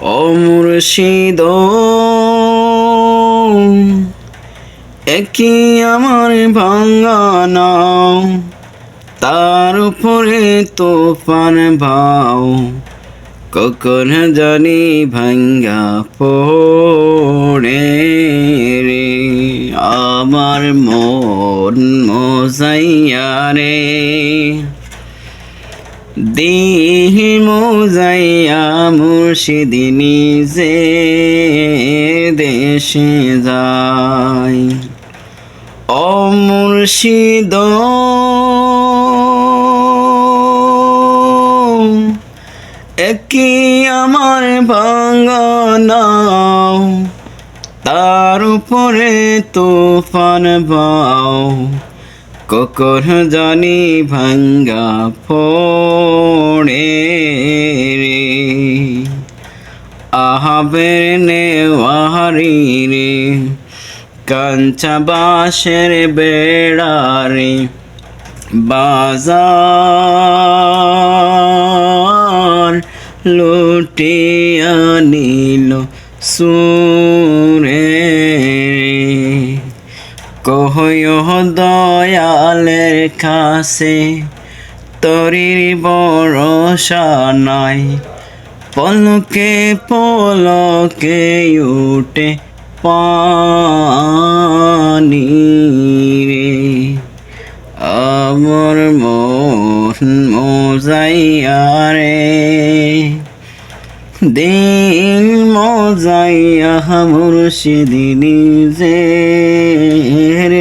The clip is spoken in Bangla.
ও মুর্শিদ, একই আমার ভাঙ্গা নাও তার উপরে তোফান ভাও, কখন জানি ভাঙ্গা পড়ে রে, আমার মন মজাইয়া রে। দিহ মোজাইয়া মুর্শিদিনী যে দেশে যায়। ও মুর্শিদ একই আমার ভাঙানাও তার উপরে তুফান বাও। ককর জানি ভাঙ্গা ফোড়ে রে? আহাবের নেওয়ারি রে, কাঞ্চা বাসের বেড়ারে বাজার লুটিয়া নিল সুরে কহয় দয়ালের কাছে, তরির ভরসা নাই। পলকে পলকে উঠে পানি রে। আমার মন মজাইয়া রে। দিন মজাইয়া মুর্শিদিনী যে